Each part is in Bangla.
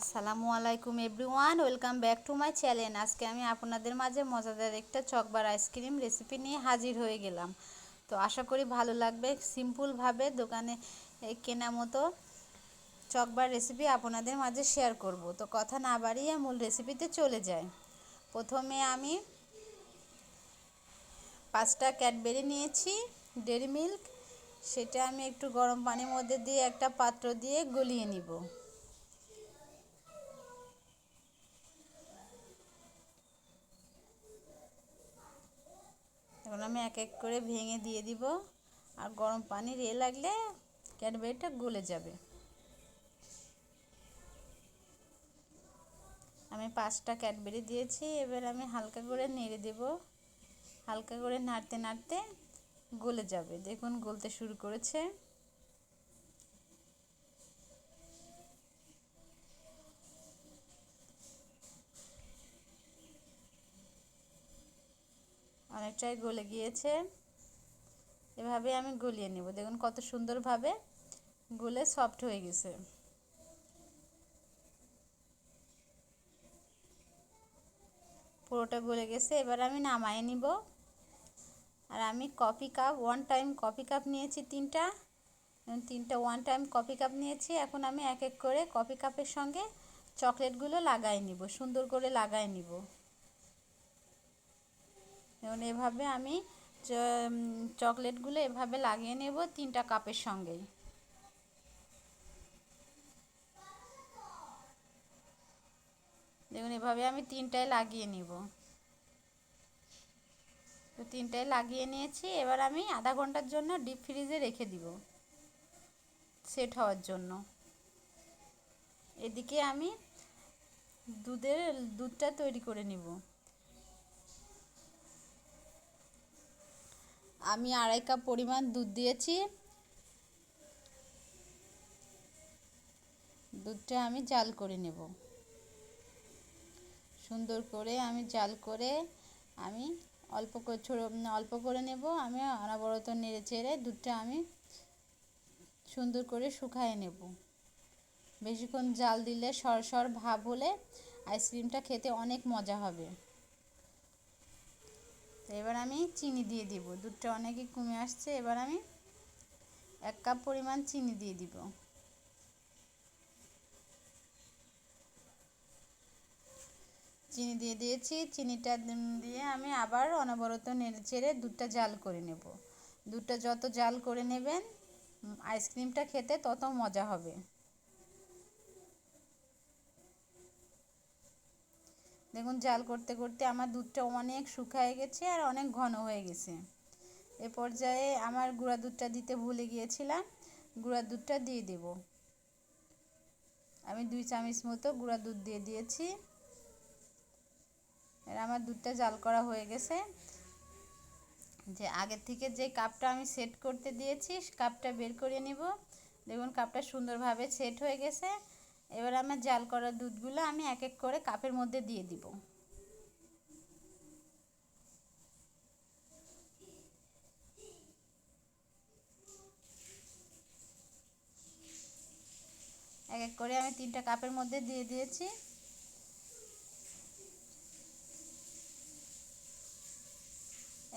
আসসালামু আলাইকুম everyone, welcome back to my channel. আজকে আমি আপনাদের মাঝে মজাদার একটা চকবার আইসক্রিম রেসিপি নিয়ে হাজির হয়ে গেলাম। তো আশা করি ভালো লাগবে। সিম্পলভাবে দোকানে কেনা মতো চকবার রেসিপি আপনাদের মাঝে শেয়ার করব। তো কথা না বাড়িয়ে মূল রেসিপিতে চলে যায় প্রথমে আমি পাঁচটা ক্যাডবেরি নিয়েছি, ডেরি মিল্ক। সেটা আমি একটু গরম পানির মধ্যে দিয়ে একটা পাত্র দিয়ে গলিয়ে নিব। এক এক করে ভেঙে দিয়ে দিব। আর গরম পানির এ লাগলে ক্যাডবেরিটা গলে যাবে। আমি পাঁচটা ক্যাডবেরি দিয়েছি, এবার আমি হালকা করে নেড়ে দেব। হালকা করে নাড়তে নাড়তে গলে যাবে। দেখুন গলতে শুরু করেছে। অনেকটাই গলে গিয়েছে। এভাবে আমি গলিয়ে নেব। দেখুন কত সুন্দরভাবে গলে সফট হয়ে গেছে। পুরোটা গলে গেছে। এবার আমি নামাই নিব। আর আমি coffee cup one time coffee cup নিয়েছি তিনটা। তিনটা ওয়ান টাইম কফি কাপ নিয়েছি। এখন আমি এক এক করে কফি কাপের সঙ্গে চকলেটগুলো লাগাই নিব। সুন্দর করে লাগাই নিব। যেমন এভাবে আমি চকলেটগুলো এভাবে লাগিয়ে নেব তিনটা কাপের সঙ্গেই দেখুন, এভাবে আমি তিনটায় লাগিয়ে নিব। তো তিনটায় লাগিয়ে নিয়েছি, এবার আমি আধা ঘণ্টার জন্য ডিপ ফ্রিজে রেখে দিব, সেট হওয়ার জন্য। এদিকে আমি দুধের, দুধটা তৈরি করে নিব। আমি আড়াই কাপ পরিমাণ দুধ দিয়েছি। দুধটা আমি জাল করে নেব। সুন্দর করে আমি জাল করে আমি অল্প করে অল্প করে নেব। আমি অনবরত নেড়ে চেড়ে দুধটা আমি সুন্দর করে শুকায় নেব। বেশিক্ষণ জাল দিলে সরসর ভাব হলে আইসক্রিমটা খেতে অনেক মজা হবে। তো এবার আমি চিনি দিয়ে দিব। দুধটা অনেকই কমে আসছে, এবার আমি এক কাপ পরিমাণ চিনি দিয়ে দিব। চিনি দিয়ে দিয়েছি, চিনিটা দিয়ে আমি আবার অনবরত নেড়ে চেড়ে দুধটা জাল করে নেব। দুধটা যত জাল করে নেবেন আইসক্রিমটা খেতে তত মজা হবে। দেখুন, জাল করতে করতে আমার দুধটা অনেক শুকায় গেছে আর অনেক ঘন হয়ে গেছে। এ পর্যায়ে আমার গুঁড়া দুধটা দিতে ভুলে গিয়েছিলাম। গুঁড়া দুধটা দিয়ে দেব। আমি দুই চামচ মতো গুঁড়া দুধ দিয়ে দিয়েছি। আর আমার দুধটা জাল করা হয়ে গেছে। যে আগের থেকে যে কাপটা আমি সেট করতে দিয়েছি, কাপটা বের করে নিব। দেখুন, কাপটা সুন্দরভাবে সেট হয়ে গেছে। এবার আমার জাল করা দুধগুলো আমি এক এক করে কাপের মধ্যে দিয়ে দিব। এক এক করে আমি তিনটা কাপের মধ্যে দিয়ে দিয়েছি।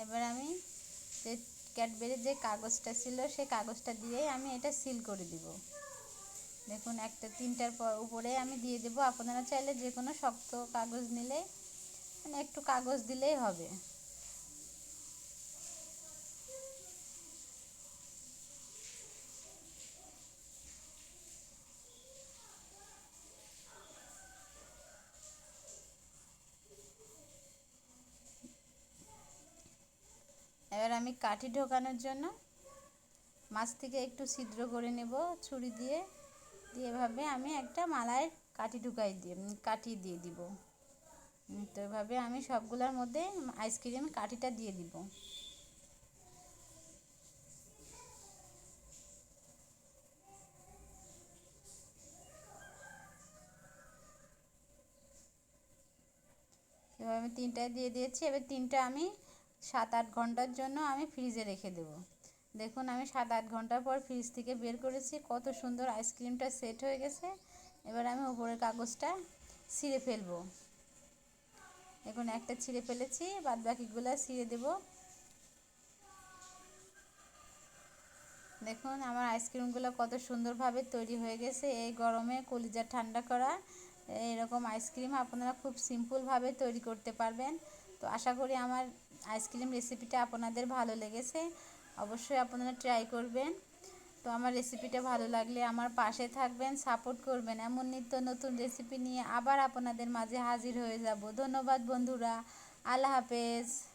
এবার আমি যে ক্যাডবেরির যে কাগজটা ছিল সেই কাগজটা দিয়েই আমি এটা সিল করে দিব। দেখুন, একটা তিনটার পর উপরে আমি দিয়ে দেবো। আপনারা চাইলে যে কোনো শক্ত কাগজ নিলে মানে একটু কাগজ দিলেই হবে। এবার আমি কাঠি ঢোকানোর জন্য মাছ থেকে একটু ছিদ্র করে নেব, ছুরি দিয়ে। দিয়ে এভাবে আমি একটা মালায় কাঠি ঢুকাই দিয়ে কাটি দিয়ে দিব। তো এভাবে আমি সবগুলোর মধ্যে আইসক্রিম কাঠিটা দিয়ে দিব। এবার আমি তিনটা দিয়ে দিয়েছি। এবার তিনটা আমি সাত আট ঘণ্টার জন্য আমি ফ্রিজে রেখে দেব। দেখুন, আমি সাত আট ঘণ্টা পর ফ্রিজ থেকে বের করেছি। কত সুন্দর আইসক্রিমটা সেট হয়ে গেছে। এবার আমি উপরের কাগজটা ছিঁড়ে ফেলব। এখন একটা ছিঁড়ে ফেলেছি, বাদ বাকিগুলো ছিঁড়ে দেব। দেখুন, আমার আইসক্রিমগুলো কত সুন্দরভাবে তৈরি হয়ে গেছে। এই গরমে কলিজা ঠান্ডা করা এরকম আইসক্রিম আপনারা খুব সিম্পলভাবে তৈরি করতে পারবেন। তো আশা করি আমার আইসক্রিম রেসিপিটা আপনাদের ভালো লেগেছে। অবশ্যই আপনারা ট্রাই করবেন। তো আমার রেসিপিটা ভালো লাগলে আমার পাশে থাকবেন সাপোর্ট করবেন। এমন নিত্য নতুন রেসিপি নিয়ে আবার আপনাদের মাঝে হাজির হয়ে যাব। ধন্যবাদ বন্ধুরা। আল্লাহ হাফেজ।